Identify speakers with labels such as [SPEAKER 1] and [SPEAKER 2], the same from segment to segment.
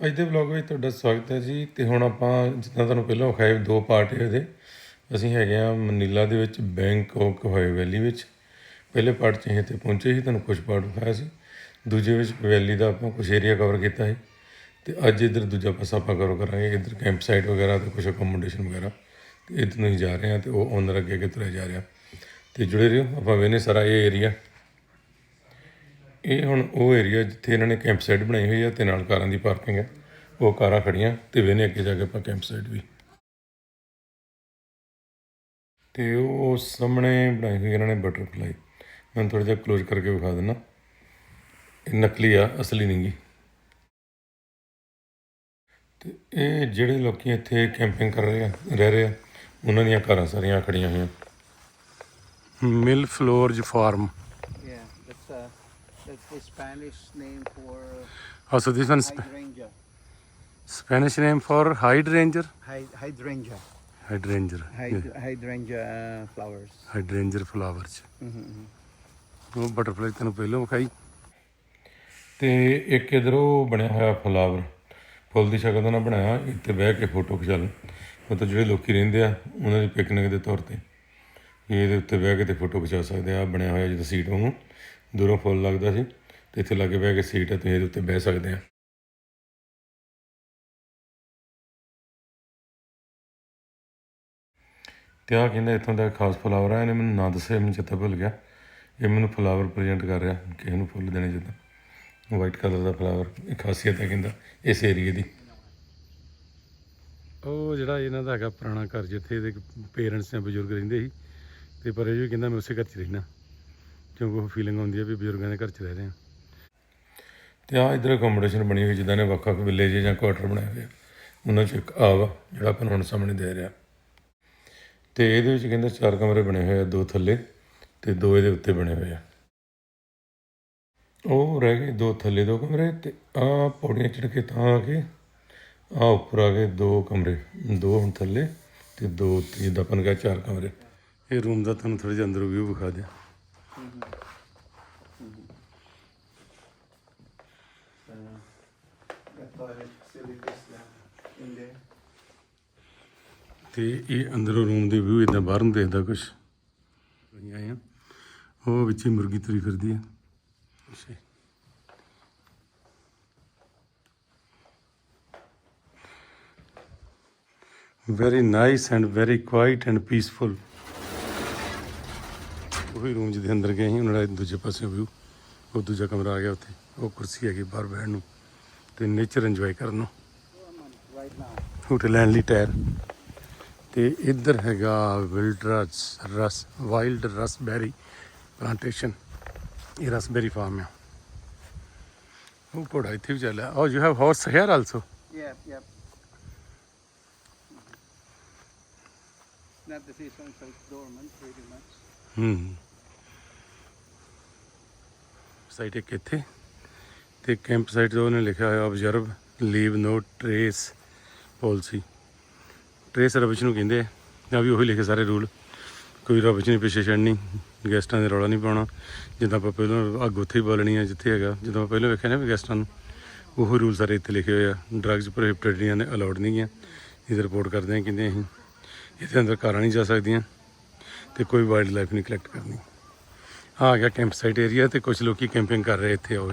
[SPEAKER 1] ਅੱਜ ਦੇ ਵਲੌਗ ਵਿੱਚ ਤੁਹਾਡਾ ਸਵਾਗਤ ਹੈ ਜੀ ਤੇ ਹੁਣ ਆਪਾਂ ਜਿੱਦਾਂ ਤੁਹਾਨੂੰ ਪਹਿਲਾਂ ਵਿਖਾਏ ਦੋ ਪਾਰਟ ਹੈ ਇਹਦੇ। ਅਸੀਂ ਹੈਗੇ ਆ ਮਨੀਲਾ ਦੇ ਵਿੱਚ ਬੈਂਕਾਕ ਹੋਏ ਵੈਲੀ ਵਿੱਚ। ਪਹਿਲੇ ਪਾਰਟ 'ਚ ਅਸੀਂ ਇੱਥੇ ਪਹੁੰਚੇ ਸੀ, ਤੁਹਾਨੂੰ ਕੁਝ ਪਾਰਟ ਵਿਖਾਇਆ ਸੀ। ਦੂਜੇ ਵਿੱਚ ਵੈਲੀ ਦਾ ਆਪਾਂ ਕੁਝ ਏਰੀਆ ਕਵਰ ਕੀਤਾ ਹੈ ਤੇ ਅੱਜ ਇੱਧਰ ਦੂਜਾ ਪਾਸਾ ਆਪਾਂ ਕਵਰ ਕਰਾਂਗੇ, ਇੱਧਰ ਕੈਂਪ ਸਾਈਟ ਵਗੈਰਾ ਤੇ ਕੁਝ ਅਕੋਮੋਡੇਸ਼ਨ ਵਗੈਰਾ। ਤੇ ਇੱਧਰ ਨੂੰ ਹੀ ਜਾ ਰਹੇ ਹਾਂ ਤੇ ਉਹ ਓਨਰ ਅੱਗੇ ਅੱਗੇ ਤੁਰੇ ਜਾ ਰਿਹਾ। ਤੇ ਜੁੜੇ ਰਹੋ, ਆਪਾਂ ਵੇਨੇ ਸਾਰਾ ਇਹ ਏਰੀਆ ਇਹ ਹੁਣ ਉਹ ਏਰੀਆ ਜਿੱਥੇ ਇਹਨਾਂ ਨੇ ਕੈਂਪ ਸਾਈਟ ਬਣਾਈ ਹੋਈ ਹੈ ਤੇ ਨਾਲ ਕਾਰਾਂ ਦੀ ਪਾਰਕਿੰਗ ਹੈ ਉਹ ਕਾਰਾਂ ਖੜੀਆਂ ਤੇ ਵੇਨੇ ਅੱਗੇ ਜਾ ਕੇ ਆਪਾਂ ਕੈਂਪ ਸਾਈਟ ਵੀ। ਤੇ ਉਹ ਸਾਹਮਣੇ ਬਣਾਈ ਹੋਈ ਇਹਨਾਂ ਨੇ ਬਟਰਫਲਾਈ ਮੈਂ ਥੋੜਾ ਜਿਹਾ ক্লোਜ਼ ਕਰਕੇ ਵਿਖਾ ਦਿੰਦਾ। ਇਹ ਨਕਲੀ ਆ ਅਸਲੀ ਨਹੀਂ ਗੀ। ਤੇ ਇਹ ਜਿਹੜੇ ਲੋਕੀ ਇੱਥੇ ਕੈਂਪਿੰਗ ਕਰ ਰਹੇ ਆ ਰਹਿ ਰਹੇ ਆ ਉਹਨਾਂ ਦੀਆਂ ਕਾਰਾਂ ਸਾਰੀਆਂ ਖੜੀਆਂ ਹੋਈਆਂ। Mil Flores farm.
[SPEAKER 2] Yeah, that's uh, that's the Spanish name for
[SPEAKER 1] Also this one
[SPEAKER 2] hydrangea.
[SPEAKER 1] Spanish name for hydrangea.
[SPEAKER 2] Hy- hydrangea.
[SPEAKER 1] Hydrangea.
[SPEAKER 2] Hyd- hydrangea uh, flowers.
[SPEAKER 1] Hydrangea flowers
[SPEAKER 2] Mm-hmm.
[SPEAKER 1] ਉਹ ਬਟਰਫਲਾਈ ਤੈਨੂੰ ਪਹਿਲਾਂ ਵਿਖਾਈ ਤੇ ਇੱਕ ਇਧਰ ਉਹ ਬਣਿਆ ਹੋਇਆ ਫਲਾਵਰ ਫੁੱਲ ਦੀ ਸ਼ਕਲ ਦਾ ਨਾ ਬਣਾਇਆ ਇੱਥੇ ਬਹਿ ਕੇ ਫੋਟੋ ਖਿਚਾ ਲਓ ਮਤਲਬ ਜਿਹੜੇ ਲੋਕੀ ਰਹਿੰਦੇ ਆ ਉਹਨਾਂ ਦੀ ਪਿਕਨਿਕ ਦੇ ਤੌਰ ਤੇ ਇਹ ਇਹਦੇ ਉੱਤੇ ਬਹਿ ਕੇ ਤੇ ਫੋਟੋ ਖਿਚਾ ਸਕਦੇ ਆ ਆਹ ਬਣਿਆ ਹੋਇਆ ਜਿੱਦਾਂ ਸੀਟ ਵਾਂਗੂ ਦੂਰੋਂ ਫੁੱਲ ਲੱਗਦਾ ਸੀ ਤੇ ਇੱਥੇ ਲਾਗੇ ਬਹਿ ਕੇ ਸੀਟ ਹੈ, ਤੁਸੀਂ ਇਹਦੇ ਉੱਤੇ ਬਹਿ ਸਕਦੇ ਆ। ਤੇ ਆ ਕਹਿੰਦਾ ਇੱਥੋਂ ਦਾ ਖਾਸ ਫਲਾਵਰ ਆ, ਇਹਨੇ ਮੈਨੂੰ ਨਾਂ ਦੱਸਿਆ, ਮੈਨੂੰ ਚੇਤਾ ਭੁੱਲ ਗਿਆ। ਇਹ ਮੈਨੂੰ ਫਲਾਵਰ ਪ੍ਰੈਜ਼ੈਂਟ ਕਰ ਰਿਹਾ, ਕਿਸੇ ਨੂੰ ਫੁੱਲ ਦੇਣੇ ਜਿੱਦਾਂ। ਵਾਈਟ ਕਲਰ ਦਾ ਫਲਾਵਰ ਇਹ ਖਾਸੀਅਤ ਹੈ ਕਹਿੰਦਾ, ਇਸ ਏਰੀਏ ਦੀ। ਉਹ ਜਿਹੜਾ ਇਹਨਾਂ ਦਾ ਹੈਗਾ ਪੁਰਾਣਾ ਘਰ, ਜਿੱਥੇ ਇਹਦੇ ਪੇਰੈਂਟਸ ਜਾਂ ਬਜ਼ੁਰਗ ਰਹਿੰਦੇ ਸੀ, ਤੇ ਪਰ ਇਹ ਵੀ ਕਹਿੰਦਾ ਮੈਂ ਉਸੇ ਘਰ 'ਚ ਰਹਿਣਾ। ਕਿਉਂਕਿ ਉਹ ਫੀਲਿੰਗ ਆਉਂਦੀ ਹੈ ਵੀ ਬਜ਼ੁਰਗਾਂ ਦੇ ਘਰ 'ਚ ਰਹਿ ਰਹੇ ਹਾਂ ਤੇ ਆ ਇਧਰ ਅਕੋਮੋਡੇਸ਼ਨ ਬਣੀ ਹੋਈ ਜਿੱਦਾਂ ਨੇ ਵੱਖ ਵੱਖ ਵਿਲੇਜ ਜਾਂ ਕੁਆਟਰ ਬਣਾਏ ਹੋਏ। ਉਹਨਾਂ 'ਚ ਇੱਕ ਆ ਵਾ ਜਿਹੜਾ ਆਪਾਂ ਹੁਣ ਸਾਹਮਣੇ ਦੇ ਰਿਹਾ। ਤੇ ਇਹਦੇ ਵਿੱਚ ਕਹਿੰਦੇ ਚਾਰ ਕਮਰੇ ਬਣੇ ਹੋਏ ਆ ਦੋ ਥੱਲੇ ਤੇ ਦੋ ਇਹਦੇ ਉੱਤੇ ਬਣੇ ਹੋਏ ਆ। ਉਹ ਰਹਿ ਗਏ ਦੋ ਥੱਲੇ ਦੋ ਕਮਰੇ ਤੇ ਆ ਪੌੜੀਆਂ ਚੜ੍ਹ ਕੇ ਤਾਂ ਆ ਕੇ ਆ ਉੱਪਰ ਆ ਗਏ ਦੋ ਕਮਰੇ ਦੋ ਹੁਣ ਥੱਲੇ ਤੇ ਦੋ ਜਿੱਦਾਂ ਆਪਾਂ ਨੇ ਕਿਹਾ ਚਾਰ ਕਮਰੇ। ਇਹ ਰੂਮ ਦਾ ਤੁਹਾਨੂੰ ਥੋੜਾ ਜਿਹਾ ਅੰਦਰੋਂ ਵਿਊ ਵਿਖਾ ਦਿਆਂ। ਤੇ ਇਹ ਅੰਦਰੋਂ ਰੂਮ ਦੇ ਵਿਊ ਇਦਾਂ ਬਾਹਰ ਨੂੰ ਦੇਖਦਾ ਕੁਛ। ਅਸੀਂ ਆਏ ਆ ਉਹ ਵਿੱਚ ਹੀ ਮੁਰਗੀ ਤੁਰੀ ਫਿਰਦੀ ਆ। Very nice and very quiet and peaceful ਉਹੀ ਰੂਮ ਜਿਹਦੇ ਅੰਦਰ ਗਏ ਸੀ ਉਹਨਾਂ ਦਾ ਦੂਜੇ ਪਾਸੇ ਵਿਊ ਉਹ ਦੂਜਾ ਕਮਰਾ ਆ ਗਿਆ ਉੱਥੇ ਉਹ ਕੁਰਸੀ ਹੈਗੀ ਬਾਹਰ ਬਹਿਣ ਨੂੰ ਤੇ ਨੇਚਰ ਇੰਜੋਏ ਕਰਨ ਨੂੰ. ਝੂਟੇ ਲੈਣ ਲਈ ਟਾਇਰ ਤੇ ਇੱਧਰ ਹੈਗਾ ਵਿਲਡਰਸ ਰਸ ਵਾਈਲਡ ਰਸਬੈਰੀ ਪਲਾਂਟੇਸ਼ਨ ਇਹ ਰਸਬੈਰੀ ਫਾਰਮ ਆ ਉਹ ਘੋੜਾ ਇੱਥੇ ਵੀ ਚੱਲਿਆ oh you have horse here also
[SPEAKER 2] Yep, yep. Not the season, so it's dormant pretty much.
[SPEAKER 1] ਹੂੰ ਸਾਈਟ ਇੱਕ ਇੱਥੇ ਤੇ ਕੈਂਪ ਸਾਈਟ ਤੇ ਉਹਨੇ ਲਿਖਿਆ ਹੋਇਆ observe leave no trace policy trace rubbish ਨੂੰ ਕਹਿੰਦੇ ਆ, ਜਾਂ ਵੀ ਉਹੀ ਲਿਖੇ ਸਾਰੇ ਰੂਲ ਕੋਈ ਰਬਿਸ਼ ਨਹੀਂ, ਪਿੱਛੇ ਛੱਡਣੀ ਗੈਸਟਾਂ ਦੇ ਰੌਲਾ ਨਹੀਂ ਪਾਉਣਾ। ਜਿੱਦਾਂ ਆਪਾਂ ਪਹਿਲਾਂ ਅੱਗ ਉੱਥੇ ਹੀ ਬੋਲਣੀ ਆ, ਜਿੱਥੇ ਹੈਗਾ। ਜਦੋਂ ਆਪਾਂ ਪਹਿਲਾਂ ਵੇਖਿਆ ਨਾ ਵੀ ਗੈਸਟਾਂ ਨੂੰ, ਉਹ ਰੂਲ ਸਾਰੇ ਇੱਥੇ ਲਿਖੇ ਹੋਏ ਆ। ਡਰੱਗਸ ਪ੍ਰੋਹਿਬਿਟਡ ਨੇ ਅਲਾਉਡ ਨਹੀਂ ਗਿਆ ਇਹਦੀ ਰਿਪੋਰਟ ਕਰਦੇ ਆ, ਕਹਿੰਦੇ ਅਸੀਂ ਇਹਦੇ ਅੰਦਰ ਕਾਰਾਂ ਨਹੀਂ ਜਾ ਸਕਦੀਆਂ ਤੇ ਕੋਈ ਵਾਈਲਡ ਲਾਈਫ ਨਹੀਂ ਕਲੈਕਟ ਕਰਨੀ। ਆ ਗਿਆ ਕੈਂਪ ਸਾਈਟ ਏਰੀਆ ਤੇ ਕੁਝ ਲੋਕੀ ਕੈਂਪਿੰਗ ਕਰ ਰਹੇ ਇੱਥੇ ਆਓ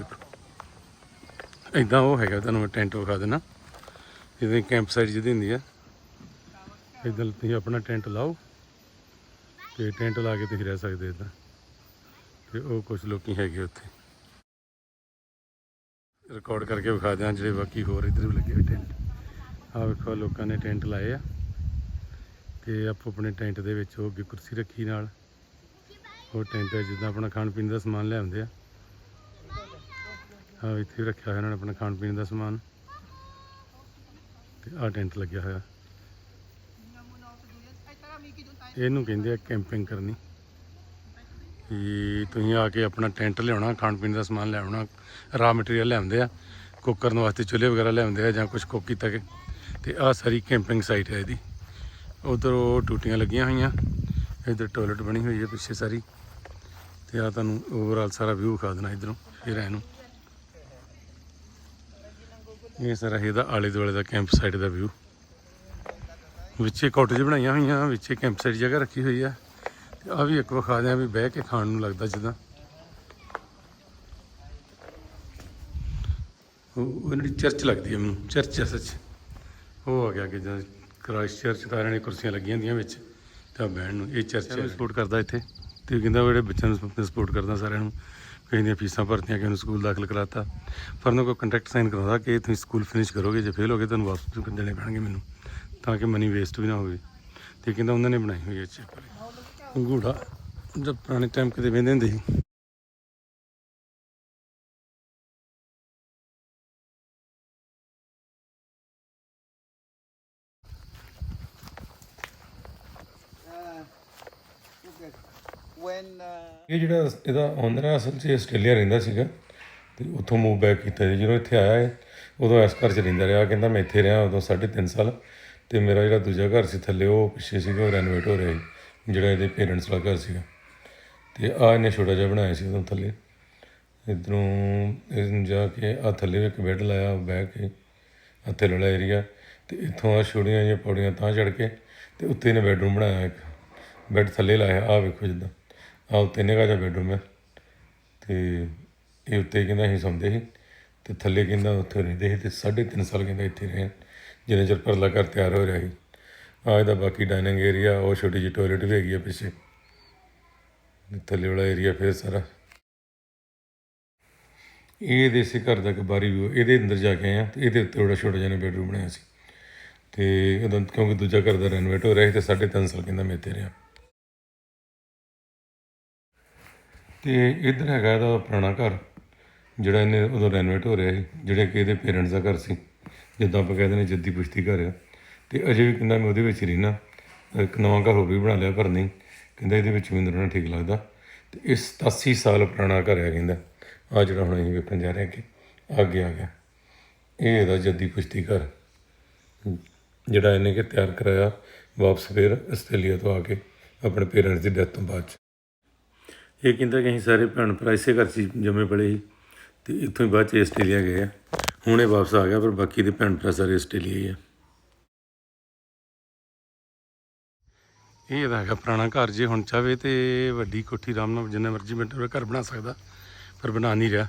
[SPEAKER 1] ਇਦਾਂ ਉਹ ਹੈਗਾ, ਤੁਹਾਨੂੰ ਮੈਂ ਟੈਂਟ ਵਿਖਾ ਦੇਣਾ ਜਿਵੇਂ ਕੈਂਪ ਸਾਈਟ ਜਿਹਦੀ ਹੁੰਦੀ ਆ। ਇਦਾਂ ਤੁਸੀਂ ਆਪਣਾ ਟੈਂਟ ਲਾਓ ਤੇ ਟੈਂਟ ਲਾ ਕੇ ਤੁਸੀਂ ਰਹਿ ਸਕਦੇ ਇਦਾਂ। ਤੇ ਉਹ ਕੁਝ ਲੋਕੀ ਹੈਗੇ ਉੱਥੇ। ਰਿਕਾਰਡ ਕਰਕੇ ਵਿਖਾ ਦਿਆਂ ਜਿਹੜੇ ਬਾਕੀ ਹੋਰ ਇੱਧਰ ਵੀ ਲੱਗੇ ਹੋਏ ਟੈਂਟ। ਆਹ ਵੇਖੋ ਲੋਕਾਂ ਨੇ ਟੈਂਟ ਲਾਏ ਆ। ਤੇ ਆਪੋ ਆਪਣੇ ਟੈਂਟ ਦੇ ਵਿੱਚ ਉਹ ਅੱਗੇ ਕੁਰਸੀ ਰੱਖੀ ਨਾਲ। ਉਹ ਟੈਂਟ ਹੈ, ਜਿੱਦਾਂ ਆਪਣਾ ਖਾਣ ਪੀਣ ਦਾ ਸਮਾਨ ਲਿਆਉਂਦੇ ਆ। ਆ ਇੱਥੇ ਰੱਖਿਆ ਹੋਇਆ ਇਹਨਾਂ ਨੇ ਆਪਣਾ ਖਾਣ ਪੀਣ ਦਾ ਸਮਾਨ। ਤੇ ਆ ਟੈਂਟ ਲੱਗਿਆ ਹੋਇਆ। ਇਹਨੂੰ ਕਹਿੰਦੇ ਆ ਕੈਂਪਿੰਗ ਕਰਨੀ। ਕਿ ਤੁਸੀਂ ਆ ਕੇ ਆਪਣਾ ਟੈਂਟ ਲਿਆਉਣਾ, ਖਾਣ ਪੀਣ ਦਾ ਸਮਾਨ ਲਿਆਉਣਾ ਰਾ ਮਟੀਰੀਅਲ ਲਿਆਉਂਦੇ ਆ ਕੁੱਕ ਕਰਨ ਵਾਸਤੇ ਚੁੱਲ੍ਹੇ ਵਗੈਰਾ ਲਿਆਉਂਦੇ ਆ ਜਾਂ ਕੁਝ ਕੁੱਕ ਕੀਤਾ ਕੇ ਤੇ ਆ ਸਾਰੀ ਕੈਂਪਿੰਗ ਸਾਈਟ ਹੈ ਇਹਦੀ। ਉਧਰ ਉਹ ਟੂਟੀਆਂ ਲੱਗੀਆਂ ਹੋਈਆਂ। ਇੱਧਰ ਟਾਇਲਟ ਬਣੀ ਹੋਈ ਹੈ ਪਿੱਛੇ ਸਾਰੀ। ਤੇ ਆ ਤੁਹਾਨੂੰ ਓਵਰਆਲ ਸਾਰਾ ਵਿਊ ਖਾ ਦੇਣਾ ਇਧਰੋਂ ਫਿਰ ਇਹਨੂੰ ਇਹ ਸਾਰਾ ਇਹਦਾ ਆਲੇ ਦੁਆਲੇ ਦਾ ਕੈਂਪ ਸਾਈਟ ਦਾ ਵਿਊ ਵਿੱਚੇ ਕਾਟੇਜ ਬਣਾਈਆਂ ਹੋਈਆਂ ਵਿੱਚੇ ਕੈਂਪ ਸਾਈਟ ਜਗ੍ਹਾ ਰੱਖੀ ਹੋਈ ਆ। ਤੇ ਆ ਵੀ ਇੱਕ ਵਿਖਾ ਦਿਆਂ ਵੀ ਬਹਿ ਕੇ ਖਾਣ ਨੂੰ ਲੱਗਦਾ ਜਿੱਦਾਂ। ਉਹ ਦੀ ਚਰਚ ਲੱਗਦੀ ਹੈ ਮੈਨੂੰ ਚਰਚ ਹੈ ਸੱਚ। ਉਹ ਆ ਗਿਆ ਕਿ ਜਦ ਕ੍ਰਾਈਸਟ ਚਰਚ ਸਾਰਿਆਂ ਨੇ ਕੁਰਸੀਆਂ ਲੱਗੀਆਂ ਹੁੰਦੀਆਂ ਵਿੱਚ ਤਾਂ ਬਹਿਣ ਨੂੰ ਇਹ ਚਰਚ ਸਪੋਰਟ ਕਰਦਾ ਇੱਥੇ। ਤੇ ਕਹਿੰਦਾ ਉਹ ਜਿਹੜੇ ਬੱਚਿਆਂ ਨੂੰ ਸਪੋਰਟ ਕਰਦਾ ਸਾਰਿਆਂ ਨੂੰ ਕਈ ਦੀਆਂ ਫੀਸਾਂ ਭਰਤੀਆਂ ਕਿਸੇ ਨੂੰ ਸਕੂਲ ਦਾਖਲ ਕਰਾਤਾ। ਪਰ ਉਹਨਾਂ ਕੋਲ ਕੰਟਰੈਕਟ ਸਾਈਨ ਕਰਾਉਂਦਾ ਕਿ ਤੁਸੀਂ ਸਕੂਲ ਫਿਨਿਸ਼ ਕਰੋਗੇ, ਜੇ ਫੇਲ ਹੋਗੇ ਤੁਹਾਨੂੰ ਵਾਪਸ ਦੇਣੇ ਪੈਣਗੇ ਮੈਨੂੰ, ਤਾਂ ਕਿ ਮਨੀ ਵੇਸਟ ਵੀ ਨਾ ਹੋਵੇ। ਤੇ ਕਹਿੰਦਾ ਉਹਨਾਂ ਨੇ ਬਣਾਈ ਹੋਈ ਹੈ ਚੈਪਲ ਗੂੜਾ ਜਦ ਪੁਰਾਣੇ ਟਾਈਮ ਕਿਤੇ ਵੇਂਦੇ ਹੁੰਦੇ ਸੀ
[SPEAKER 2] Uh, look at when uh, Uh,
[SPEAKER 1] ਇਹ ਜਿਹੜਾ ਇਹਦਾ ਓਨਰ ਅਸਲ 'ਚ ਆਸਟ੍ਰੇਲੀਆ ਰਹਿੰਦਾ ਸੀਗਾ ਤੇ ਉੱਥੋਂ ਮੂਵ ਬੈਕ ਕੀਤਾ ਜੀ। ਜਦੋਂ ਇੱਥੇ ਆਇਆ ਹੈ ਉਦੋਂ ਇਸ ਘਰ 'ਚ ਰਹਿੰਦਾ ਰਿਹਾ। ਕਹਿੰਦਾ ਮੈਂ ਇੱਥੇ ਰਿਹਾ ਉਦੋਂ 3.5 ਸਾਲ ਤੇ ਮੇਰਾ ਜਿਹੜਾ ਦੂਜਾ ਘਰ ਸੀ ਥੱਲੇ, ਉਹ ਪਿੱਛੇ ਸੀਗਾ, ਉਹ ਰੈਨੋਵੇਟ ਹੋ ਰਿਹਾ ਸੀ ਜਿਹੜਾ ਇਹਦੇ ਪੇਰੈਂਟਸ ਦਾ ਘਰ ਸੀਗਾ। ਤੇ ਆ ਇਹਨੇ ਛੋਟਾ ਜਿਹਾ ਬਣਾਇਆ ਸੀ ਉਦੋਂ ਥੱਲੇ। ਇਧਰੋਂ ਇਹਨੂੰ ਜਾ ਕੇ ਆ ਥੱਲੇ ਇੱਕ ਬੈੱਡ ਲਾਇਆ ਬਹਿ ਕੇ ਆ ਥੱਲੇ ਵਾਲਾ ਏਰੀਆ ਤੇ ਇੱਥੋਂ ਆ ਛੋੜੀਆਂ ਜਿਹੀਆਂ ਪੌੜੀਆਂ ਤਾਂ ਚੜ ਕੇ ਤੇ ਉੱਤੇ ਇਹਨੇ ਬੈਡਰੂਮ ਬਣਾਇਆ ਇੱਕ। ਬੈੱਡ ਥੱਲੇ ਲਾਇਆ ਆ ਵੇਖੋ ਜਿੱਦਾਂ। ਆ ਉੱਤੇ ਨਿੱਘਾ ਜਿਹਾ ਬੈਡਰੂਮ ਹੈ ਤੇ ਇਹ ਉੱਤੇ ਕਹਿੰਦਾ ਅਸੀਂ ਸੌਂਦੇ ਸੀ ਤੇ ਥੱਲੇ ਕਹਿੰਦਾ ਉੱਥੇ ਰਹਿੰਦੇ ਸੀ ਤੇ ਸਾਢੇ ਤਿੰਨ ਸਾਲ ਕਹਿੰਦਾ ਇੱਥੇ ਰਹੇ ਜਿੰਨੇ ਚਿਰ ਪਰਲਾ ਘਰ ਤਿਆਰ ਹੋ ਰਿਹਾ ਸੀ। ਆ ਇਹਦਾ ਬਾਕੀ ਡਾਈਨਿੰਗ ਏਰੀਆ ਉਹ ਛੋਟੀ ਜਿਹੀ ਟਾਇਲਟ ਵੀ ਹੈਗੀ ਆ ਪਿੱਛੇ। ਥੱਲੇ ਵਾਲਾ ਏਰੀਆ ਫਿਰ ਸਾਰਾ। ਇਹ ਦੇਸੀ ਘਰ ਦਾ ਇੱਕ ਬਾਰੀ ਵੀ ਇਹਦੇ ਅੰਦਰ ਜਾ ਕੇ ਆਏ ਆ ਤੇ ਇਹਦੇ ਉੱਤੇ ਬੜਾ ਛੋਟਾ ਜਿਹਾ ਬੈਡਰੂਮ ਬਣਾਇਆ ਸੀ। ਤੇ ਉਦੋਂ ਕਿਉਂਕਿ ਦੂਜਾ ਘਰ ਦਾ ਰੈਨੋਵੇਟ ਹੋ ਰਿਹਾ ਸੀ ਤੇ ਸਾਢੇ ਤਿੰਨ ਸਾਲ ਕਹਿੰਦਾ ਮੈਂ ਇੱਥੇ ਰਿਹਾ। ਤੇ ਇੱਧਰ ਹੈਗਾ ਇਹਦਾ ਪੁਰਾਣਾ ਘਰ, ਜਿਹੜਾ ਇਹਨੇ ਉਦੋਂ ਰੈਨੋਵੇਟ ਹੋ ਰਿਹਾ ਸੀ, ਜਿਹੜੇ ਕਿ ਇਹਦੇ ਪੇਰੈਂਟਸ ਦਾ ਘਰ ਸੀ, ਜਿੱਦਾਂ ਆਪਾਂ ਕਹਿੰਦੇ ਨੇ ਜੱਦੀ ਪੁਸ਼ਤੀ ਘਰ ਆ। ਤੇ ਅਜੇ ਵੀ ਕਹਿੰਦਾ ਮੈਂ ਉਹਦੇ ਵਿੱਚ ਹੀ ਰਹਿਣਾ ਇੱਕ ਨਵਾਂ ਘਰ ਹੋਰ ਵੀ ਬਣਾ ਲਿਆ, ਪਰ ਨਹੀਂ, ਕਹਿੰਦਾ ਇਹਦੇ ਵਿੱਚ ਮੈਨੂੰ ਰਹਿਣਾ ਠੀਕ ਲੱਗਦਾ। ਤੇ ਇਹ 87 ਸਾਲ ਪੁਰਾਣਾ ਘਰ ਹੈ ਕਹਿੰਦਾ ਆ ਜਿਹੜਾ ਹੁਣ ਅਸੀਂ ਵੇਖਣ ਜਾ ਰਹੇ ਕਿ ਅੱਗੇ ਆ ਗਿਆ। ਇਹ ਇਹਦਾ ਜੱਦੀ ਪੁਸ਼ਤੀ ਘਰ, ਜਿਹੜਾ ਇਹਨੇ ਕਿ ਤਿਆਰ ਕਰਾਇਆ ਵਾਪਸ ਫਿਰ ਆਸਟ੍ਰੇਲੀਆ ਤੋਂ ਆ ਕੇ ਆਪਣੇ ਪੇਰੈਂਟਸ ਦੀ ਡੈਥ ਤੋਂ ਬਾਅਦ 'ਚ। ਇਹ ਕਹਿੰਦਾ ਕਿ ਅਸੀਂ ਸਾਰੇ ਭੈਣ ਭਰਾ ਇਸੇ ਘਰ 'ਚ ਹੀ ਜੰਮੇ ਪਲੇ ਸੀ ਤੇ ਇੱਥੋਂ ਹੀ ਬਾਅਦ 'ਚ ਆਸਟ੍ਰੇਲੀਆ ਗਏ ਆ। ਹੁਣ ਇਹ ਵਾਪਸ ਆ ਗਿਆ, ਪਰ ਬਾਕੀ ਦੇ ਭੈਣ ਭਰਾ ਸਾਰੇ ਆਸਟ੍ਰੇਲੀਆ ਹੀ ਆ। ਇਹ ਇਹਦਾ ਹੈਗਾ ਪੁਰਾਣਾ ਘਰ ਜੇ ਹੁਣ ਚਾਵੇ ਤੇ ਵੱਡੀ ਕੋਠੀ ਆਰਾਮ ਨਾਲ ਜਿੰਨਾ ਮਰਜ਼ੀ ਬੰਦਾ ਘਰ ਬਣਾ ਸਕਦਾ, ਪਰ ਬਣਾ ਨਹੀਂ ਰਿਹਾ।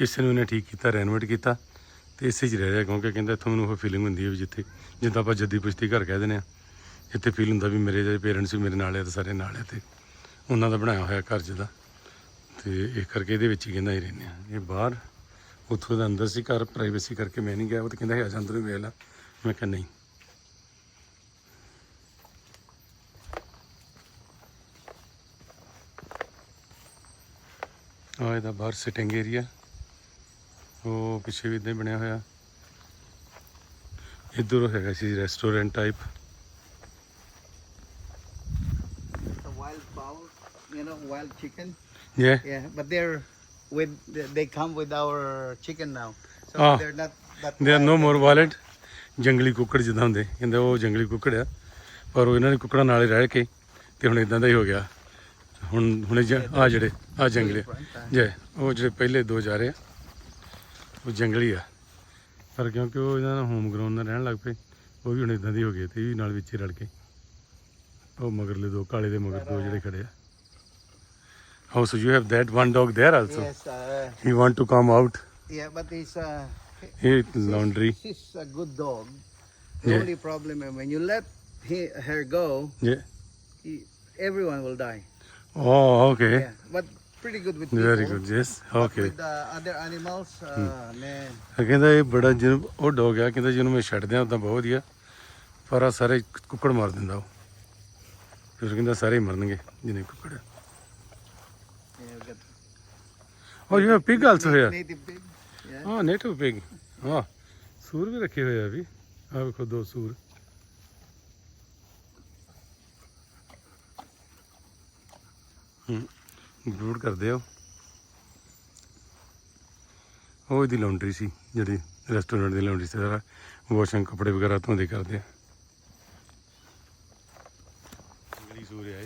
[SPEAKER 1] ਇਸੇ ਨੂੰ ਇਹਨੇ ਠੀਕ ਕੀਤਾ ਰੈਨੋਵੇਟ ਕੀਤਾ ਤੇ ਇਸੇ 'ਚ ਰਹਿ ਰਿਹਾ ਕਿਉਂਕਿ ਕਹਿੰਦਾ ਇੱਥੋਂ ਮੈਨੂੰ ਉਹ ਫੀਲਿੰਗ ਹੁੰਦੀ ਹੈ ਵੀ ਜਿੱਥੇ, ਜਿੱਦਾਂ ਆਪਾਂ ਜੱਦੀ ਪੁਸ਼ਤੀ ਘਰ ਕਹਿ ਦਿੰਦੇ ਆ ਇੱਥੇ ਫੀਲ ਹੁੰਦਾ ਵੀ ਮੇਰੇ ਜਿਹੜੇ ਪੇਰੈਂਟਸ ਵੀ ਮੇਰੇ ਨਾਲ ਆ ਤੇ ਸਾਰੇ ਨਾਲ ਆ ਤੇ ਉਹਨਾਂ ਦਾ ਬਣਾਇਆ ਹੋਇਆ ਘਰ ਜਿਹਦਾ। ਤੇ ਇਸ ਕਰਕੇ ਇਹਦੇ ਵਿੱਚ ਹੀ ਕਹਿੰਦਾ ਹੀ ਰਹਿੰਦੇ ਆ ਇਹ ਬਾਹਰ, ਉੱਥੋਂ ਦਾ ਅੰਦਰ ਸੀ ਘਰ ਪ੍ਰਾਈਵੇਸੀ ਕਰਕੇ ਮੈਂ ਨਹੀਂ ਗਿਆ। ਉਹ ਤਾਂ ਕਹਿੰਦਾ ਹੈ ਆ ਅੰਦਰ ਵੀ ਵੇਖ ਲਾ। ਮੈਂ ਕਿਹਾ, ਨਹੀਂ। ਆ ਇਹਦਾ ਬਾਹਰ ਸਿਟਿੰਗ ਏਰੀਆ ਉਹ ਪਿੱਛੇ ਵੀ ਇਦਾਂ ਬਣਿਆ ਹੋਇਆ। ਇੱਧਰ ਹੈਗਾ ਸੀ restaurant type
[SPEAKER 2] the wild fowl, you know, wild chicken.
[SPEAKER 1] ਜੇ
[SPEAKER 2] Yeah, but they're with they come with our chicken now, so
[SPEAKER 1] Ah.
[SPEAKER 2] they're not that.
[SPEAKER 1] They are no
[SPEAKER 2] wild.
[SPEAKER 1] More wild ਜੰਗਲੀ ਕੁੱਕੜ ਜਿੱਦਾਂ ਹੁੰਦੇ ਕਹਿੰਦੇ ਉਹ ਜੰਗਲੀ ਕੁੱਕੜ ਆ। ਪਰ ਉਹ ਇਹਨਾਂ ਨੇ ਕੁੱਕੜਾਂ ਨਾਲੇ ਰਹਿ ਕੇ ਤੇ ਹੁਣ ਇਦਾਂ ਦਾ ਹੀ ਹੋ ਗਿਆ। ਹੁਣ ਹੁਣੇ ਆ ਜਿਹੜੇ ਆ। ਜੰਗਲੀ ਜੇ ਉਹ ਜਿਹੜੇ ਪਹਿਲੇ ਦੋ ਜਾ ਰਹੇ ਆ ਉਹ ਜੰਗਲੀ ਆ। ਪਰ ਕਿਉਂਕਿ ਉਹ ਇਹਨਾਂ ਦਾ ਹੋਮ ਗਰਾਊਂਡ ਨਾਲ ਰਹਿਣ ਲੱਗ ਪਏ ਉਹ ਵੀ ਹੁਣ ਇਦਾਂ ਦੀ ਹੋ ਗਏ ਤੇ ਇਹ ਵੀ ਨਾਲ ਵਿੱਚ ਹੀ ਰਲ ਕੇ। ਉਹ ਮਗਰਲੇ ਦੋ ਕਾਲੇ ਦੇ ਮਗਰ ਦੋ ਜਿਹੜੇ ਖੜੇ ਆ। Oh, so you have that one dog there also?
[SPEAKER 2] Yes, uh,
[SPEAKER 1] He want to come out.
[SPEAKER 2] yeah, but he's uh,
[SPEAKER 1] He laundry.
[SPEAKER 2] he's a good dog. The
[SPEAKER 1] Yeah.
[SPEAKER 2] only problem is when you let he, her go,
[SPEAKER 1] Yeah.
[SPEAKER 2] he, everyone will die.
[SPEAKER 1] Oh, okay.
[SPEAKER 2] Yeah, but pretty good with people.
[SPEAKER 1] Very good. Yes.
[SPEAKER 2] But
[SPEAKER 1] Okay.
[SPEAKER 2] with the other animals, uh, man,
[SPEAKER 1] ਕਹਿੰਦਾ ਇਹ ਬੜਾ ਜਿਹਨੂੰ ਉਹ dog ਆ ਕਹਿੰਦਾ ਜਿਹਨੂੰ ਮੈਂ ਛੱਡ ਦਿਆਂ ਉਦਾਂ ਬਹੁਤ ਵਧੀਆ ਪਰ ਆ ਸਾਰੇ ਕੁੱਕੜ ਮਾਰ ਦਿੰਦਾ ਉਹ ਫਿਰ ਕਹਿੰਦਾ ਸਾਰੇ ਹੀ ਮਰਨਗੇ ਜਿਹਨੇ ਕੁੱਕੜ
[SPEAKER 2] yeah, we got
[SPEAKER 1] uh you have pig also here
[SPEAKER 2] native pig. Yeah.
[SPEAKER 1] ਹਾਂ ਨੇਟਿਵ ਪਿਗ ਹਾਂ ਸੂਰ ਵੀ ਰੱਖੇ ਹੋਏ ਆ ਵੀ ਆ ਵੇਖੋ ਦੋ ਸੂਰ ਹੂੰ ਬਰੂਡ ਕਰਦੇ ਆ ਉਹ। ਇਹਦੀ ਲਾਉਂਡਰੀ ਸੀ ਜਿਹੜੀ ਰੈਸਟੋਰੈਂਟ ਦੀ ਲਾਉਂਡਰੀ ਸੀ ਸਾਰਾ ਵਾਸ਼ਿੰਗ ਕੱਪੜੇ ਵਗੈਰਾ ਧੋਂਦੇ ਕਰਦੇ ਆ ਜੰਗਲੀ ਸੂਰ ਆ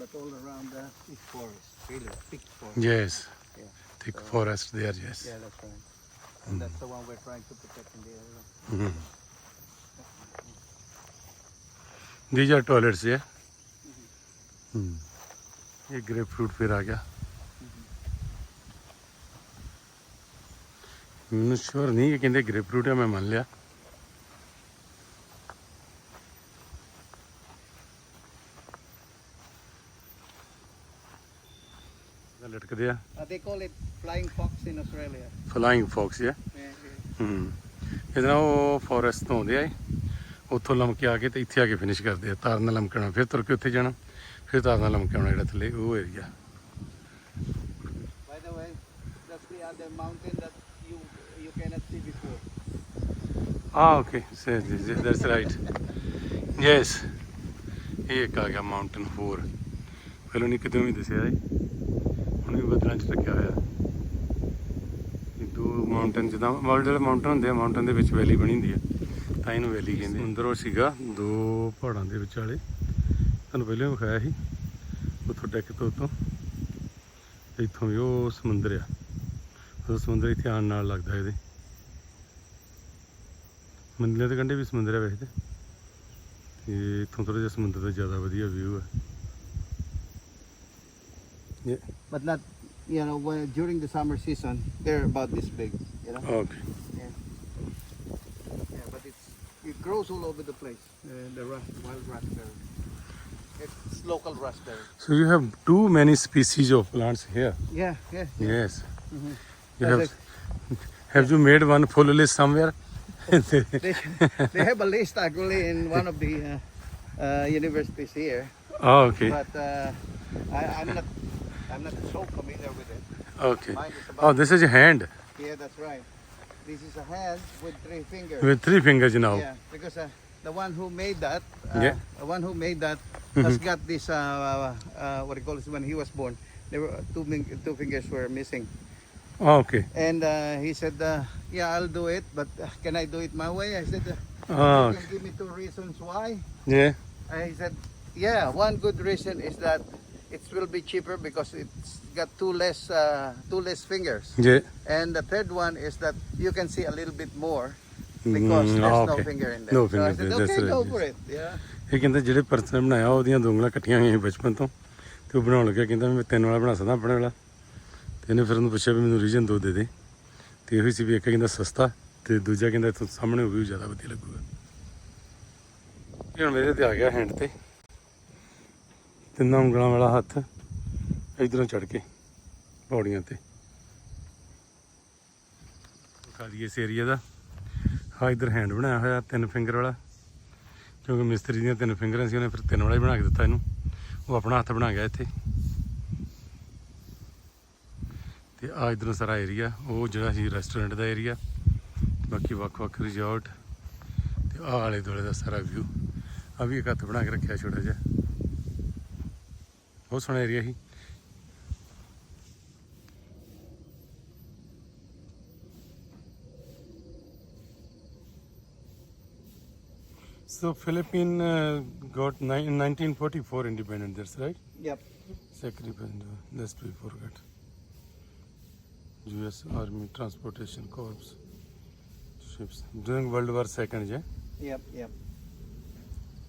[SPEAKER 2] but all around the is forest, really thick forest.
[SPEAKER 1] Yes.
[SPEAKER 2] Yeah.
[SPEAKER 1] Thick forest there, yes.
[SPEAKER 2] Yeah, that's right. And that's the one we're trying to protect in the area.
[SPEAKER 1] Mhm. These are toilets, yeah? Hmm. ਇਹ grapefruit ਫਿਰ ਆ ਗਿਆ ਮੈਨੂੰ ਸ਼ੋਰ ਨਹੀਂ ਇਹ ਕਹਿੰਦੇ grape fruit ਹੈ ਮੈਂ ਮੰਨ ਲਿਆ ਇਹ ਲਟਕਦੇ ਆ
[SPEAKER 2] Uh, they call it flying fox in Australia.
[SPEAKER 1] Flying fox ਹੈ. ਹੂੰ ਇਹਦੇ ਉਹ ਫੋਰੈਸਟ ਤੋਂ ਆਉਂਦੇ ਆ ਇਹ। ਉੱਥੋਂ ਲਮਕੇ ਆ ਕੇ ਤੇ ਇੱਥੇ ਆ ਕੇ ਫਿਨਿਸ਼ ਕਰਦੇ ਆ ਤਾਰ ਨਾਲ ਲਮਕਣਾ ਫਿਰ ਤੁਰ ਕੇ ਉੱਥੇ ਜਾਣਾ ਫਿਰ ਤਾਰ ਨਾਲ ਲਮਕਾਉਣਾ ਜਿਹੜਾ ਥੱਲੇ ਉਹ area
[SPEAKER 2] By the way, that's the other mountain that you you cannot see before.
[SPEAKER 1] Ah, okay. So, this- this- that's right. Yes. ਇਹ ਇੱਕ ਆ ਗਿਆ ਮਾਊਂਟਨ 4 ਪਹਿਲਾਂ ਨਹੀਂ ਕਿਤੇ ਵੀ ਦੱਸਿਆ ਇਹ ਹੁਣ ਵੀ ਬਦਲਾਂ ਚ ਰੱਖਿਆ ਹੋਇਆ। ਇਹ ਦੋ ਮਾਊਂਟਨ ਜਿੱਦਾਂ ਵਰਲਡ ਵਾਲੇ ਮਾਊਂਟਨ ਹੁੰਦੇ ਆ ਮਾਊਂਟਨ ਦੇ ਵਿੱਚ ਵੈਲੀ ਬਣੀ ਹੁੰਦੀ ਹੈ ਤਾਂ ਇਹਨੂੰ ਵੈਲੀ ਕਹਿੰਦੇ ਅੰਦਰ ਉਹ ਸੀਗਾ, ਦੋ ਪਹਾੜਾਂ ਦੇ ਵਿਚਾਲੇ ਤੁਹਾਨੂੰ ਪਹਿਲਾਂ ਵਿਖਾਇਆ ਸੀ, ਉੱਥੋਂ ਡੈਕ ਤੋਂ ਉੱਤੋਂ ਇੱਥੋਂ ਵੀ ਉਹ ਸਮੁੰਦਰ ਆ। ਉਹ ਸਮੁੰਦਰ ਇੱਥੇ ਆਉਣ ਨਾਲ ਲੱਗਦਾ ਇਹਦੇ। ਮੰਦਿਰਾਂ ਦੇ ਕੰਢੇ ਵੀ ਸਮੁੰਦਰ ਆ ਵੈਸੇ ਤੇ। ਇੱਥੋਂ ਥੋੜਾ ਜਿਹਾ ਸਮੁੰਦਰ ਦਾ ਜ਼ਿਆਦਾ ਵਧੀਆ view Yeah.
[SPEAKER 2] But not, you know, when, during the summer season, they're about this big, you know?
[SPEAKER 1] Okay.
[SPEAKER 2] Yeah. yeah but it's, it grows all over the place, uh, the ras wild raspberry. It's local raspberry.
[SPEAKER 1] So you have too many species of plants here.
[SPEAKER 2] Yeah, yeah. yeah.
[SPEAKER 1] Yes.
[SPEAKER 2] Mm
[SPEAKER 1] -hmm.
[SPEAKER 2] You
[SPEAKER 1] have, like, have yeah. you made one full list somewhere?
[SPEAKER 2] they, they have a list actually in one of the uh, uh, universities here.
[SPEAKER 1] Oh, okay.
[SPEAKER 2] But uh, I, am not I'm not so familiar with it.
[SPEAKER 1] Okay. Oh, this is a hand
[SPEAKER 2] yeah, that's right. This is a hand with three fingers.
[SPEAKER 1] with three fingers now.
[SPEAKER 2] Yeah, because uh, the one who made that, uh,
[SPEAKER 1] Yeah.
[SPEAKER 2] the one who made that
[SPEAKER 1] Mhm.
[SPEAKER 2] has got this, uh, uh, what do you call it, when he was born, there were two, two fingers were missing.
[SPEAKER 1] Oh, okay.
[SPEAKER 2] And uh, he said, uh, yeah, I'll do it, but uh, can I do it my way? I said, uh,
[SPEAKER 1] Oh,
[SPEAKER 2] you can give me two reasons why.
[SPEAKER 1] yeah.
[SPEAKER 2] And he said, yeah, one good reason is that it will be cheaper because it's got two less, uh, two less fingers.
[SPEAKER 1] Yeah.
[SPEAKER 2] And the third one is that you can see a little bit more because
[SPEAKER 1] Mm,
[SPEAKER 2] there's
[SPEAKER 1] okay.
[SPEAKER 2] no finger in there.
[SPEAKER 1] No
[SPEAKER 2] so
[SPEAKER 1] finger
[SPEAKER 2] I said,
[SPEAKER 1] there, that's
[SPEAKER 2] okay, go
[SPEAKER 1] right,
[SPEAKER 2] for it. Yeah.
[SPEAKER 1] ਇਹ ਕਹਿੰਦਾ ਜਿਹੜੇ person ਬਣਾਇਆ ਉਹਦੀਆਂ ਦੋ ਉਂਗਲਾਂ ਇਕੱਠੀਆਂ ਹੋਈਆਂ ਸੀ ਬਚਪਨ ਤੋਂ ਤੇ ਉਹ ਬਣਾਉਣ ਲੱਗਿਆ ਕਹਿੰਦਾ ਮੈਂ ਤਿੰਨ ਵਾਲਾ ਬਣਾ ਸਕਦਾ ਆਪਣੇ ਵਾਲਾ ਤੇ ਇਹਨੇ ਫਿਰ ਉਹਨੂੰ ਪੁੱਛਿਆ ਵੀ ਮੈਨੂੰ ਰੀਜਨ ਦੋ ਦੇ ਦੇ ਤੇ ਇਹੋ ਹੀ ਸੀ ਵੀ ਇੱਕ ਕਹਿੰਦਾ ਸਸਤਾ ਤੇ ਦੂਜਾ ਕਹਿੰਦਾ ਇੱਥੋਂ ਸਾਹਮਣੇ ਵੀ ਜ਼ਿਆਦਾ ਵਧੀਆ ਲੱਗੂਗਾ ਇਹ ਹੁਣ ਮੇਰੇ ਤੇ ਆ ਗਿਆ ਹੈਂਡ ਤੇ ਤਿੰਨਾਂ ਉਂਗਲਾਂ ਵਾਲਾ ਹੱਥ ਇਧਰੋਂ ਚੜ ਕੇ ਪੌੜੀਆਂ ਤੇ। ਖਾ ਦਈਏ ਇਸ ਏਰੀਆ ਦਾ। ਹਾਂ ਇਧਰ ਹੈਂਡ ਬਣਾਇਆ ਹੋਇਆ, ਤਿੰਨ ਫਿੰਗਰ ਵਾਲਾ। ਕਿਉਂਕਿ ਮਿਸਤਰੀ ਦੀਆਂ ਤਿੰਨ ਫਿੰਗਰਾਂ ਸੀ, ਉਹਨੇ ਫਿਰ ਤਿੰਨ ਵਾਲਾ ਹੀ ਬਣਾ ਕੇ ਦਿੱਤਾ ਇਹਨੂੰ। ਉਹ ਆਪਣਾ ਹੱਥ ਬਣਾ ਗਿਆ ਇੱਥੇ। ਤੇ ਆ ਇਧਰੋਂ ਸਾਰਾ ਏਰੀਆ ਉਹ ਜਿਹੜਾ ਸੀ ਰੈਸਟੋਰੈਂਟ ਦਾ ਏਰੀਆ ਬਾਕੀ ਵੱਖ-ਵੱਖ ਰਿਜ਼ੋਰਟ ਤੇ ਆ ਆਲੇ ਦੁਆਲੇ ਦਾ ਸਾਰਾ ਵਿਊ ਆ ਵੀ ਇੱਕ ਹੱਥ ਬਣਾ ਕੇ ਰੱਖਿਆ, ਛੋਟਾ ਜਿਹਾ। ਬਹੁਤ ਸੋਹਣਾ area C So Philippine uh, got ni- in 1944 independent. That's right.
[SPEAKER 2] Yep.
[SPEAKER 1] Sacrifice. That's we forgot. U.S. Army Transportation Corps ships during World War Second. Yeah.
[SPEAKER 2] Yep. Yep.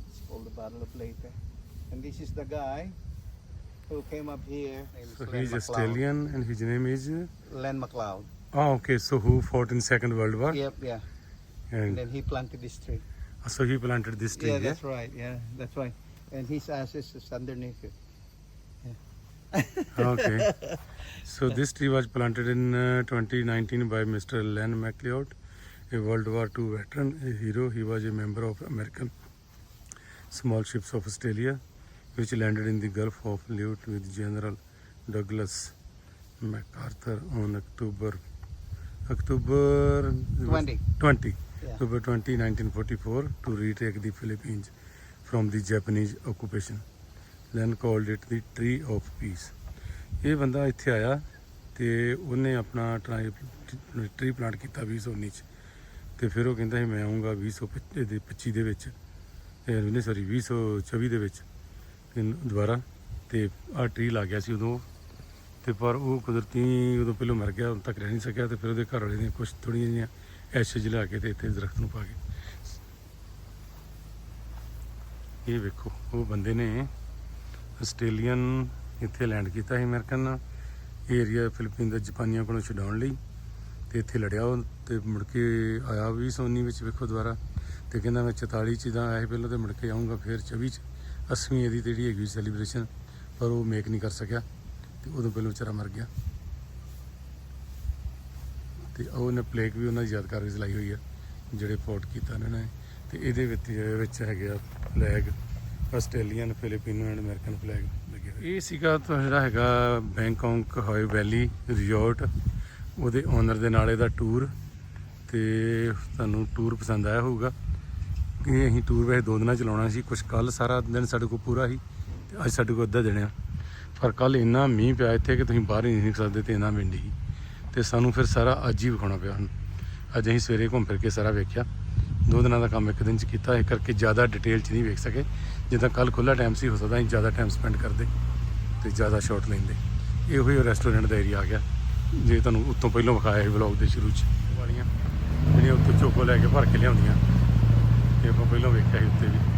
[SPEAKER 2] It's called the Battle of Leyte. And this is the guy who came up here.
[SPEAKER 1] So he's
[SPEAKER 2] McLeod.
[SPEAKER 1] Australian and his name is.
[SPEAKER 2] Len McLeod.
[SPEAKER 1] Oh, ah, okay. So who fought in Second World War?
[SPEAKER 2] Yep. Yeah. And
[SPEAKER 1] And
[SPEAKER 2] then he planted this tree.
[SPEAKER 1] Ah, so he planted this tree.
[SPEAKER 2] yeah,
[SPEAKER 1] Yeah.
[SPEAKER 2] that's right. Yeah, that's right. And his ashes is underneath it.
[SPEAKER 1] Ah, okay. So this tree was planted in uh, 2019 by Mr. Len MacLeod, a World War II veteran, a hero. He was a member of American small ships of Australia, which landed in the Gulf of Leyte with General Douglas MacArthur on October October
[SPEAKER 2] 20.
[SPEAKER 1] 20
[SPEAKER 2] Yeah.
[SPEAKER 1] October 20, 1944, to retake the Philippines from the Japanese occupation. Len called it the Tree of Peace. ਇਹ ਬੰਦਾ ਇੱਥੇ ਆਇਆ ਤੇ ਉਹਨੇ ਆਪਣਾ tree plant ਕੀਤਾ 2019 ਚ ਤੇ ਫਿਰ ਉਹ ਕਹਿੰਦਾ ਸੀ ਮੈਂ ਆਉਂਗਾ 2025 ਦੇ 25 ਦੇ ਵਿੱਚ ਸੌਰੀ 2024 ਦੇ ਵਿੱਚ ਤੇ ਦੁਬਾਰਾ ਤੇ ਆ ਟਰੀ ਲਾ ਗਿਆ ਸੀ ਉਦੋਂ। ਤੇ ਪਰ ਉਹ ਕੁਦਰਤੀ ਉਦੋਂ ਪਹਿਲਾਂ ਮਰ ਗਿਆ, ਹੁਣ ਤੱਕ ਰਹਿ ਨਹੀਂ ਸਕਿਆ ਤੇ ਫਿਰ ਉਹਦੇ ਘਰ ਵਾਲੇ ਨੇ ਕੁਝ ਥੋੜੀਆਂ ਜਿਹੀਆਂ ਐਸ਼ੇਜ ਲਿਆ ਕੇ ਤੇ ਇੱਥੇ ਦਰਖਤ ਨੂੰ ਪਾ ਕੇ। ਇਹ ਵੇਖੋ, ਉਹ ਬੰਦੇ ਨੇ ਆਸਟ੍ਰੇਲੀਅਨ ਇੱਥੇ ਲੈਂਡ ਕੀਤਾ ਸੀ ਅਮਰੀਕਨ। ਏਰੀਆ ਫਿਲਪੀਨ ਦੇ ਜਾਪਾਨੀਆਂ ਕੋਲੋਂ ਛਡਾਉਣ ਲਈ ਤੇ ਇੱਥੇ ਲੜਿਆ ਉਹ ਤੇ ਮੁੜ ਕੇ ਆਇਆ ਵੀ ਸੋਨੀ ਵਿੱਚ ਵੇਖੋ ਦੁਬਾਰਾ। ਤੇ ਕਹਿੰਦਾ ਮੈਂ 44 ਚ ਦਾ ਆਇਆ ਪਹਿਲਾਂ ਤੇ ਮੁੜ ਕੇ ਆਉਂਗਾ ਫਿਰ 24 ਚ। 80ਵੀਂ ਇਹਦੀ ਜਿਹੜੀ ਹੈਗੀ ਸੈਲੀਬ੍ਰੇਸ਼ਨ ਪਰ ਉਹ ਮੇਕ ਨਹੀਂ ਕਰ ਸਕਿਆ ਤੇ ਉਦੋਂ ਪਹਿਲਾਂ ਵਿਚਾਰਾ ਮਰ ਗਿਆ। ਤੇ ਉਹਨੇ ਪਲੇਕ ਵੀ ਉਹਨਾਂ ਦੀ ਯਾਦਗਾਰ ਵਿੱਚ ਲਾਈ ਹੋਈ ਆ, ਜਿਹੜੇ ਫੋਟ ਕੀਤਾ ਉਹਨਾਂ ਨੇ। ਤੇ ਇਹਦੇ ਵਿੱਚ ਵਿੱਚ ਹੈਗੇ ਆ flag Australian, Filipino and American flag ਲੱਗੇ ਹੋਏ। ਇਹ ਸੀਗਾ ਤਾਂ ਜਿਹੜਾ ਹੈਗਾ ਬੈਂਕਾਕ ਹੋਏ ਵੈਲੀ ਰਿਜ਼ੋਰਟ, ਉਹਦੇ ਓਨਰ ਦੇ ਨਾਲ ਇਹਦਾ ਟੂਰ ਤੇ ਤੁਹਾਨੂੰ ਟੂਰ ਪਸੰਦ ਆਇਆ ਹੋਊਗਾ। ਕਿ ਅਸੀਂ ਟੂਰ ਵੈਸੇ ਦੋ ਦਿਨਾਂ ਚਲਾਉਣਾ ਸੀ ਕੁਝ ਕੱਲ ਸਾਰਾ ਦਿਨ ਸਾਡੇ ਕੋਲ ਪੂਰਾ ਸੀ ਤੇ ਅੱਜ ਸਾਡੇ ਕੋਲ ਅੱਧਾ ਦਿਨ ਆ। ਪਰ ਕੱਲ ਇੰਨਾ ਮੀਂਹ ਪਿਆ ਇੱਥੇ ਕਿ ਤੁਸੀਂ ਬਾਹਰ ਹੀ ਨਹੀਂ ਨਿਕਲ ਸਕਦੇ ਤੇ ਇੰਨਾ ਵਿੰਡੀ ਸੀ। ਤੇ ਸਾਨੂੰ ਫਿਰ ਸਾਰਾ ਅੱਜ ਹੀ ਵਿਖਾਉਣਾ ਪਿਆ ਹੁਣ। ਅੱਜ ਅਸੀਂ ਸਵੇਰੇ ਘੁੰਮ ਫਿਰ ਕੇ ਸਾਰਾ ਵੇਖਿਆ। ਦੋ ਦਿਨਾਂ ਦਾ ਕੰਮ ਇੱਕ ਦਿਨ ਚ ਕੀਤਾ, ਇਹ ਕਰਕੇ ਜ਼ਿਆਦਾ ਡਿਟੇਲ ਚ ਨਹੀਂ ਵੇਖ ਸਕੇ। ਜਿੱਦਾਂ ਕੱਲ ਖੁੱਲਾ ਟਾਈਮ ਸੀ, ਹੋ ਸਕਦਾ ਅਸੀਂ ਜ਼ਿਆਦਾ ਟਾਈਮ ਸਪੈਂਡ ਕਰਦੇ ਤੇ ਜ਼ਿਆਦਾ ਸ਼ਾਟ ਲੈਂਦੇ। ਇਹੋ ਹੀ ਰੈਸਟੋਰੈਂਟ ਦਾ ਏਰੀਆ ਆ ਗਿਆ। ਜੇ ਤੁਹਾਨੂੰ ਉੱਤੋਂ ਪਹਿਲਾਂ ਵਿਖਾਇਆ ਸੀ ਵਲੌਗ ਦੇ ਸ਼ੁਰੂ ਚ, ਵਾਲੀਆਂ। ਜਿਹੜੀਆਂ ਉੱਤੋਂ ਚੋਕੋ ਲੈ ਕੇ ਭਰ ਕੇ ਲਿਆਉਂਦੀਆਂ। ਇਹ ਆਪਾਂ ਪਹਿਲਾਂ ਵੇਖਿਆ ਸੀ ਉੱਤੇ ਵੀ